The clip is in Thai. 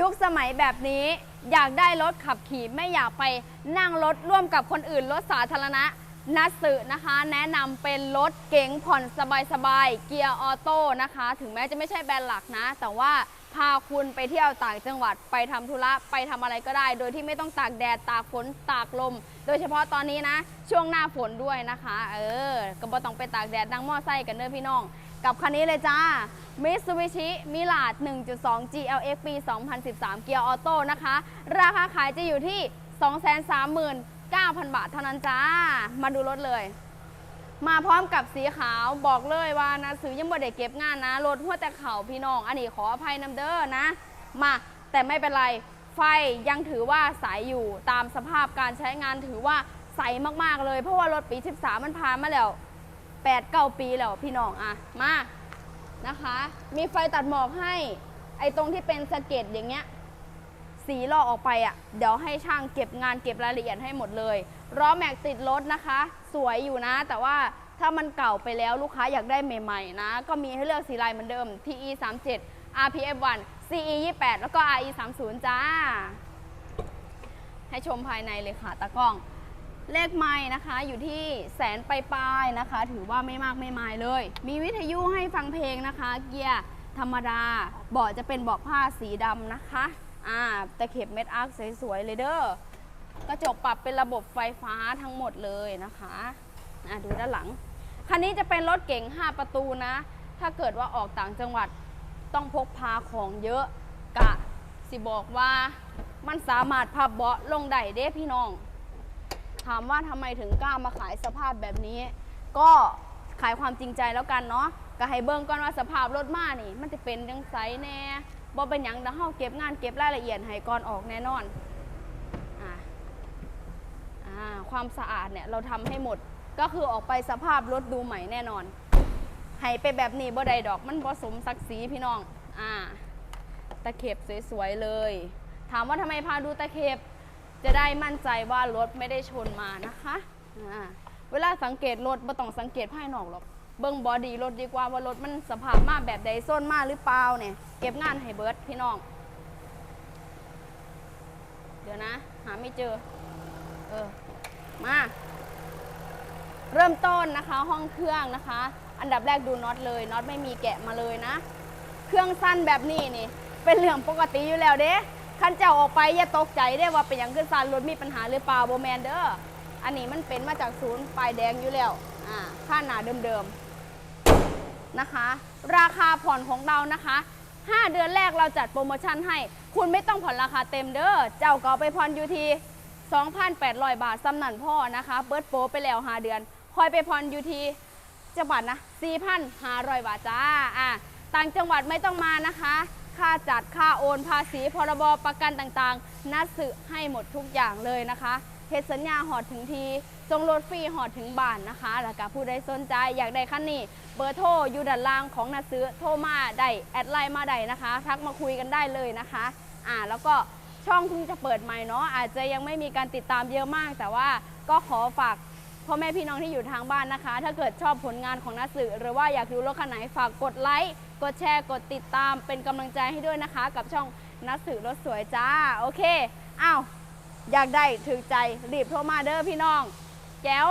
ยุคสมัยแบบนี้อยากได้รถขับขี่ไม่อยากไปนั่งรถร่วมกับคนอื่นรถสาธารณะนัดสึนะคะ แนะนำเป็นรถเก๋งผ่อนสบายๆเกียร์ออโต้นะคะ ถึงแม้จะไม่ใช่แบรนด์หลักนะ แต่ว่าพาคุณไปเที่ยวต่างจังหวัดไปทำธุระไปทำอะไรก็ได้ โดยที่ไม่ต้องตากแดดตากฝนตากลม โดยเฉพาะตอนนี้นะ ช่วงหน้าฝนด้วยนะคะ เออก็บ่ต้องไปตากแดดนั่งมอไซค์กันเด้อพี่น้อง กับคันนี้เลยจ้า Mitsubishi Mirage 1.2 GLX ปี 2013 เกียร์ออโต้นะคะ ราคาขายจะอยู่ที่ 239,000 บาทเท่านั้นจ้า มาดูรถเลย มาพร้อมกับสีขาวบอกเลยว่านะซื้อยังบ่ได้เก็บงานนะ รถหัวแต่เข่าพี่น้อง อันนี้ขออภัยน้ำเด้อนะ มาแต่ไม่เป็นไร ไฟยังถือว่าใสยอยู่ตามสภาพการใช้งานถือว่าใสมากๆเลย เพราะว่ารถปี 13 มันผ่านมาแล้ว 8 9 ปีแล้วพี่น้องอะมานะคะ มีไฟตัดหมอกให้ ไอตรงที่เป็นสะเก็ดอย่างเงี้ยสีลอกออกไปอะ เดี๋ยวให้ช่างเก็บงานเก็บรายละเอียดให้หมดเลยล้อแม็กติดรถนะคะ สวยอยู่นะ แต่ว่าถ้ามันเก่าไปแล้วลูกค้าอยากได้ใหม่ๆนะ ก็มีให้เลือกสีลายเหมือนเดิม TE 37 RPF 1 CE 28แล้วก็ RE 30จ้า ให้ชมภายในเลยค่ะตากล้อง เลขไม้นะคะอยู่ที่แสนปลายๆนะคะ ถือว่าไม่มากไม่ไม้เลย มีวิทยุให้ฟังเพลงนะคะ เกียร์ธรรมดาเบาะจะเป็นเบาะผ้าสีดำนะคะอ่าตะเข็บเม็ดอาร์คสวยๆเลยเด้อกระจกปรับเป็นระบบไฟฟ้าทั้งหมดเลยนะคะอ่าดูด้านหลัง คันนี้จะเป็นรถเก๋ง5 ประตูนะ ถ้าเกิดว่าออกต่างจังหวัดต้องพกพาของเยอะกะสิบอกว่ามันสามารถพับเบาะลงได้เด้พี่น้อง ถามว่าทำไมถึงกล้ามาขายสภาพแบบนี้ ก็ขายความจริงใจแล้วกันเนาะก็ให้เบิ่งก่อนว่าสภาพรถมานี่ มันจะเป็นยังไงแน่บ่เป็นหยังเดี๋ยวเฮาเก็บงานเก็บรายละเอียดให้ก่อนออกแน่นอนอ่าอ่าความสะอาดเนี่ยเราทำให้หมดก็คือออกไปสภาพรถดูใหม่แน่นอนให้ไปแบบนี้บ่ได้ดอกมันบ่สมศักดิ์ศรีพี่น้องอ่าตะเข็บสวยๆเลย ถามว่าทำไมพาดูตะเข็บ จะได้มั่นใจว่ารถไม่ได้ชนมานะคะอ่าเวลาสังเกตรถไม่ต้องสังเกตภายนอกหรอก เบิ้งบอดีรถดีกว่าว่ารถมันสภาพมาแบบใดส้นมาหรือเปล่าเนี่ย เก็บงานให้เบิร์ดพี่น้อง เดี๋ยวนะ หาไม่เจอ เออ มา เริ่มต้นนะคะห้องเครื่องนะคะ อันดับแรกดูน็อตเลยน็อตไม่มีแกะมาเลยนะ เครื่องสั้นแบบนี้นี่ เป็นเรื่องปกติอยู่แล้วเด้ คันเจ้าออกไปอย่าตกใจได้ว่าเป็นอย่างขึ้นสั้นรถมีปัญหาหรือเปล่าโบแมนเด้ออันนี้มันเป็นมาจากศูนย์ปลายแดงอยู่แล้วอ่าค่าหนาเดิมๆนะคะ ราคาผ่อนของเรานะคะ5 เดือนแรกเราจัดโปรโมชั่นให้ คุณไม่ต้องผ่อนราคาเต็มเด้อ เจ้าก็ไปผ่อนอยู่ที่2,800 บาทซ้ำนันพ่อนะคะ เบิร์ดโปไปแล้ว 5 เดือน คอยไปผ่อนอยู่ที่จังหวัดนะ4,500 บาทจ้า อะต่างจังหวัดไม่ต้องมานะคะ ค่าจัดค่าโอนภาษีพรบประกันต่างๆ นัดสือให้หมดทุกอย่างเลยนะคะเทศสัญญาหอดถึงทีทรงรถฟรีหอดถึงบ้านนะคะ แล้วก็ผู้ใดสนใจอยากได้คันนี้ เบอร์โทรอยู่ด้านล่างของนัดซื้อโทรมาได้แอดไลน์มาได้นะคะ ทักมาคุยกันได้เลยนะคะอ่าแล้วก็ช่องเพิ่งจะเปิดใหม่เนาะอาจจะยังไม่มีการติดตามเยอะมาก แต่ว่าก็ขอฝาก พ่อแม่พี่น้องที่อยู่ทางบ้านนะคะ ถ้าเกิดชอบผลงานของนัสือหรือว่าอยากดูรถคันไหนฝากกดไลค์กดแชร์กดติดตามเป็นกำลังใจให้ด้วยนะคะ กับช่องนัสือรถสวยจ้าโอเคอ้าวอยากได้ถือใจรีบโทรมาเด้อพี่น้อง แก้ว